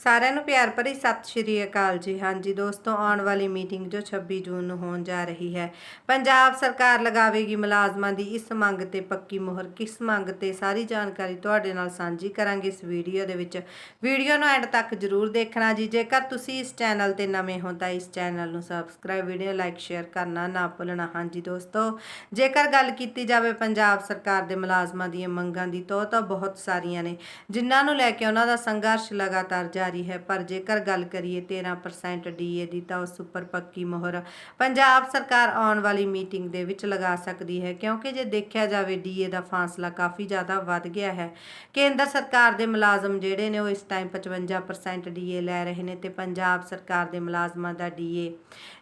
ਸਾਰਿਆਂ ਨੂੰ ਪਿਆਰ ਭਰੀ ਸਤਿ ਸ਼੍ਰੀ ਅਕਾਲ ਜੀ। ਹਾਂਜੀ ਦੋਸਤੋ, ਆਉਣ ਵਾਲੀ ਮੀਟਿੰਗ ਜੋ 26 ਜੂਨ ਨੂੰ ਹੋਣ ਜਾ ਰਹੀ ਹੈ, ਪੰਜਾਬ ਸਰਕਾਰ ਲਗਾਵੇਗੀ ਮੁਲਾਜ਼ਮਾਂ ਦੀ ਇਸ ਮੰਗ ਤੇ ਪੱਕੀ ਮੋਹਰ। ਕਿਸ ਮੰਗ ਤੇ ਸਾਰੀ ਜਾਣਕਾਰੀ ਤੁਹਾਡੇ ਨਾਲ ਸਾਂਝੀ ਕਰਾਂਗੇ ਇਸ ਵੀਡੀਓ ਦੇ ਵਿੱਚ। ਵੀਡੀਓ ਨੂੰ ਐਂਡ ਤੱਕ ਜਰੂਰ ਦੇਖਣਾ ਜੀ। ਜੇਕਰ ਤੁਸੀਂ ਇਸ ਚੈਨਲ ਤੇ ਨਵੇਂ ਹੋ ਤਾਂ ਇਸ ਚੈਨਲ ਨੂੰ ਸਬਸਕ੍ਰਾਈਬ, ਵੀਡੀਓ ਲਾਈਕ, ਸ਼ੇਅਰ ਕਰਨਾ ਨਾ ਭੁੱਲਣਾ। ਹਾਂਜੀ ਦੋਸਤੋ, ਜੇਕਰ ਗੱਲ ਕੀਤੀ ਜਾਵੇ ਪੰਜਾਬ ਸਰਕਾਰ ਦੇ ਮੁਲਾਜ਼ਮਾਂ ਦੀਆਂ ਮੰਗਾਂ ਦੀ, ਤਾਂ ਉਹ ਤਾਂ ਬਹੁਤ ਸਾਰੀਆਂ ਨੇ, ਜਿਨ੍ਹਾਂ ਨੂੰ ਲੈ ਕੇ ਉਹਨਾਂ ਦਾ ਸੰਘਰਸ਼ ਲਗਾਤਾਰ ਜਾਰੀ ਹੈ। ਪਰ ਜੇਕਰ ਗੱਲ ਕਰੀਏ 13% ਡੀਏ ਦੀ ਤਾਂ ਉਸ ਉੱਪਰ ਪੱਕੀ ਮੋਹਰ ਪੰਜਾਬ ਸਰਕਾਰ ਆਉਣ ਵਾਲੀ ਮੀਟਿੰਗ ਦੇ ਵਿੱਚ ਲਗਾ ਸਕਦੀ ਹੈ। ਕਿਉਂਕਿ ਜੇ ਦੇਖਿਆ ਜਾਵੇ ਡੀਏ ਦਾ ਫਾਸਲਾ ਕਾਫੀ ਜ਼ਿਆਦਾ ਵੱਧ ਗਿਆ ਹੈ। ਕੇਂਦਰ ਸਰਕਾਰ ਦੇ ਮੁਲਾਜ਼ਮ ਜਿਹੜੇ ਨੇ ਉਹ ਇਸ ਟਾਈਮ 55% ਡੀਏ ਲੈ ਰਹੇ ਨੇ ਤੇ ਪੰਜਾਬ ਸਰਕਾਰ ਦੇ ਮੁਲਾਜ਼ਮਾਂ ਦਾ ਡੀਏ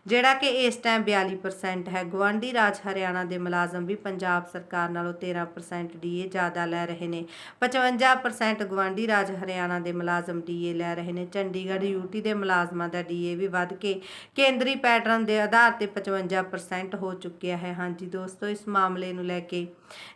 ਜਿਹੜਾ ਕਿ ਇਸ ਟਾਈਮ 42% ਹੈ। ਗਵਾਂਢੀ ਰਾਜ ਹਰਿਆਣਾ ਦੇ ਮੁਲਾਜ਼ਮ ਵੀ ਪੰਜਾਬ ਸਰਕਾਰ ਨਾਲੋਂ 13% ਡੀਏ ਜ਼ਿਆਦਾ ਲੈ ਰਹੇ ਨੇ। 55% ਗਵਾਂਢੀ ਰਾਜ ਹਰਿਆਣਾ ਦੇ ਮੁਲਾਜ਼ਮ ਡੀਏ ਲੈ ਰਹੇ ਨੇ। ਚੰਡੀਗੜ੍ਹ ਯੂਟੀ ਦੇ ਮੁਲਾਜ਼ਮਾਂ ਦਾ ਡੀਏ ਵੀ ਵੱਧ ਕੇ ਕੇਂਦਰੀ ਪੈਟਰਨ ਦੇ ਆਧਾਰ ਤੇ 55% ਹੋ ਚੁੱਕਿਆ ਹੈ। ਹਾਂਜੀ ਦੋਸਤੋ, ਇਸ ਮਾਮਲੇ ਨੂੰ ਲੈ ਕੇ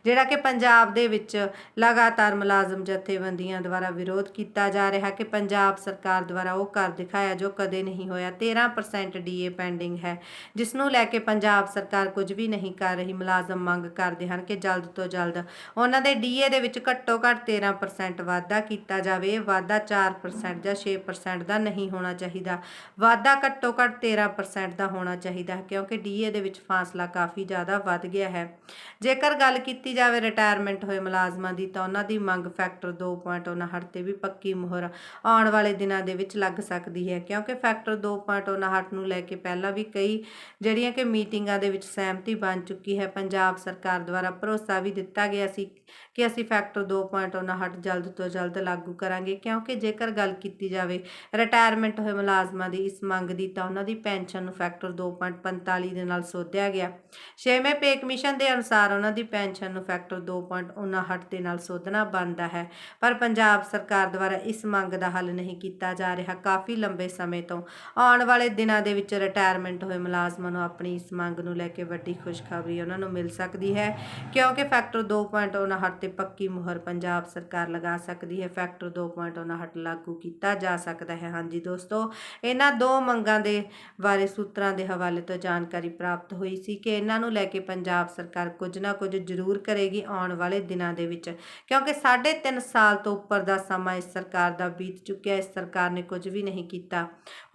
ਜਿਹੜਾ ਕਿ ਪੰਜਾਬ ਦੇ ਵਿੱਚ ਲਗਾਤਾਰ ਮੁਲਾਜ਼ਮ ਜਥੇਬੰਦੀਆਂ ਦੁਆਰਾ ਵਿਰੋਧ ਕੀਤਾ ਜਾ ਰਿਹਾ ਕਿ ਪੰਜਾਬ ਸਰਕਾਰ ਦੁਆਰਾ ਉਹ ਕਰ ਦਿਖਾਇਆ ਜੋ ਕਦੇ ਨਹੀਂ ਹੋਇਆ। 13% ਡੀਏ ਪੈਂਡਿੰਗ ਹੈ। ਜਿਸ ਨੂੰ ਲੈ ਕੇ ਪੰਜਾਬ ਸਰਕਾਰ ਕੁਝ ਵੀ ਨਹੀਂ ਕਰ ਰਹੀ। ਮੁਲਾਜ਼ਮ ਮੰਗ ਕਰਦੇ ਹਨ ਕਿ ਜਲਦ ਤੋਂ ਜਲਦ ਉਹਨਾਂ ਦੇ ਡੀਏ ਦੇ ਵਿੱਚ ਘੱਟੋ ਘੱਟ 13% ਵਾਧਾ ਕੀਤਾ ਜਾਵੇ। ਵਾਧਾ 4% ਜਾਂ 6% ਦਾ ਨਹੀਂ ਹੋਣਾ ਚਾਹੀਦਾ। ਵਾਧਾ ਘੱਟੋ ਘੱਟ 13% ਦਾ ਹੋਣਾ ਚਾਹੀਦਾ ਹੈ, ਕਿਉਂਕਿ ਡੀਏ ਦੇ ਵਿੱਚ ਫਾਸਲਾ ਕਾਫੀ ਜ਼ਿਆਦਾ ਵੱਧ ਗਿਆ ਹੈ। ਜੇਕਰ ਗੱਲ ਕੀਤੀ ਜਾਵੇ ਰਿਟਾਇਰਮੈਂਟ ਹੋਏ ਮੁਲਾਜ਼ਮਾਂ ਦੀ, ਤਾਂ ਉਹਨਾਂ ਦੀ ਮੰਗ ਫੈਕਟਰ 2.59 ਤੇ ਵੀ ਪੱਕੀ ਮੁਹਰ ਆਉਣ ਵਾਲੇ ਦਿਨਾਂ ਦੇ ਵਿੱਚ ਲੱਗ ਸਕਦੀ ਹੈ, ਕਿਉਂਕਿ ਫੈਕਟਰ 2.59 ਨੂੰ ਲੈ ਕੇ ਪਹਿਲਾਂ ਵੀ ਕਈ ਜਿਹੜੀਆਂ ਕਿ ਮੀਟਿੰਗਾਂ ਦੇ ਵਿੱਚ ਸਹਿਮਤੀ ਬਣ ਚੁੱਕੀ ਹੈ। ਪੰਜਾਬ ਸਰਕਾਰ ਦੁਆਰਾ ਭਰੋਸਾ ਵੀ ਦਿੱਤਾ ਗਿਆ ਸੀ ਕਿ ਅਸੀਂ ਫੈਕਟਰ 2.59 ਜਲਦ ਤੋਂ ਜਲਦ ਲਾਗੂ ਕਰਾਂਗੇ, ਕਿਉਂਕਿ ਜੇਕਰ ਗੱਲ ਕੀਤੀ ਜਾਵੇ ਰਿਟਾਇਰਮੈਂਟ ਹੋਏ ਮੁਲਾਜ਼ਮਾਂ ਦੀ ਇਸ ਮੰਗ ਦੀ ਤਾਂ ਉਹਨਾਂ ਦੀ ਪੈਨਸ਼ਨ ਨੂੰ ਫੈਕਟਰ 2.45 ਦੇ ਨਾਲ ਸੋਧਿਆ ਗਿਆ। ਛੇਵੇਂ ਪੇ ਕਮਿਸ਼ਨ ਦੇ ਅਨੁਸਾਰ ਉਹਨਾਂ ਦੀ ਪੈਨਸ਼ਨ ਨੂੰ ਫੈਕਟਰ 2.59 ਦੇ ਨਾਲ ਸੋਧਣਾ ਬਣਦਾ ਹੈ, ਪਰ ਪੰਜਾਬ ਸਰਕਾਰ ਦੁਆਰਾ ਇਸ ਮੰਗ ਦਾ ਹੱਲ ਨਹੀਂ ਕੀਤਾ ਜਾ ਰਿਹਾ। ਕਾਫੀ ਲੰਬੇ ਸਮੇਂ ਤੋਂ ਆਉਣ ਵਾਲੇ ਦਿਨਾਂ ਦੇ ਵਿੱਚ ਰਿਟਾਇਰਮੈਂਟ ਹੋਏ ਮੁਲਾਜ਼ਮਾਂ ਨੂੰ ਆਪਣੀ ਇਸ ਮੰਗ ਨੂੰ ਲੈ ਕੇ ਵੱਡੀ ਖੁਸ਼ਖਬਰੀ ਉਹਨਾਂ ਨੂੰ ਮਿਲ ਸਕਦੀ ਹੈ, ਕਿਉਂਕਿ ਫੈਕਟਰ 2.59 ਤੇ ਪੱਕੀ ਮੁਹਰ ਪੰਜਾਬ ਸਰਕਾਰ ਲਗਾ ਸਕਦੀ ਹੈ। ਫੈਕਟਰ 2.59 ਲਾਗੂ ਕੀਤਾ ਜਾ ਸਕਦਾ ਹੈ। ਹਾਂਜੀ ਦੋਸਤੋ, ਇਹਨਾਂ ਦੋ ਮੰਗਾਂ ਦੇ ਬਾਰੇ ਸੂਤਰਾਂ ਦੇ ਹਵਾਲੇ ਤੋਂ ਜਾਣਕਾਰੀ ਪ੍ਰਾਪਤ ਹੋਈ ਸੀ ਕਿ ਇਹਨਾਂ ਨੂੰ ਲੈ ਕੇ ਪੰਜਾਬ ਸਰਕਾਰ ਕੁਝ ਨਾ ਕੁਝ ਜ਼ਰੂਰ ਕਰੇਗੀ ਆਉਣ ਵਾਲੇ ਦਿਨਾਂ ਦੇ ਵਿੱਚ, ਕਿਉਂਕਿ 3.5 ਸਾਲ ਤੋਂ ਉੱਪਰ ਦਾ ਸਮਾਂ ਇਸ ਸਰਕਾਰ ਦਾ ਬੀਤ ਚੁੱਕਿਆ, ਇਸ ਸਰਕਾਰ ਨੇ ਕੁਝ ਵੀ ਨਹੀਂ ਕੀਤਾ।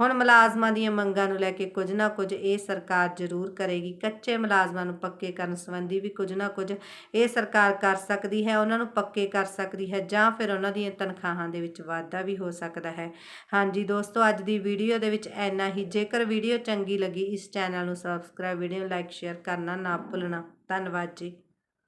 ਹੁਣ ਮੁਲਾਜ਼ਮਾਂ ਦੀਆਂ ਮੰਗਾਂ ਨੂੰ ਲੈ ਕੇ ਕੁਝ ਨਾ ਕੁਝ ਇਹ ਸਰਕਾਰ ਜ਼ਰੂਰ ਕਰੇਗੀ। ਕੱਚੇ ਮੁਲਾਜ਼ਮਾਂ ਨੂੰ ਪੱਕੇ ਕਰਨ ਸੰਬੰਧੀ ਵੀ ਕੁਝ ਨਾ ਕੁਝ ਇਹ ਸਰਕਾਰ ਕਰ ਸਕਦੀ ਸਕਦੀ ਹੈ, ਉਹਨਾਂ ਨੂੰ ਪੱਕੇ ਕਰ ਸਕਦੀ ਹੈ ਜਾਂ ਫਿਰ ਉਹਨਾਂ ਦੀਆਂ ਤਨਖਾਹਾਂ ਦੇ ਵਿੱਚ ਵਾਧਾ ਵੀ ਹੋ ਸਕਦਾ ਹੈ। ਹਾਂਜੀ ਦੋਸਤੋ, ਅੱਜ ਦੀ ਵੀਡੀਓ ਦੇ ਵਿੱਚ ਇੰਨਾ ਹੀ। ਜੇਕਰ ਵੀਡੀਓ ਚੰਗੀ ਲੱਗੀ, ਇਸ ਚੈਨਲ ਨੂੰ ਸਬਸਕ੍ਰਾਈਬ ਵੀਡੀਓ ਲਾਈਕ ਸ਼ੇਅਰ ਕਰਨਾ ਨਾ ਭੁੱਲਣਾ। ਧੰਨਵਾਦ ਜੀ।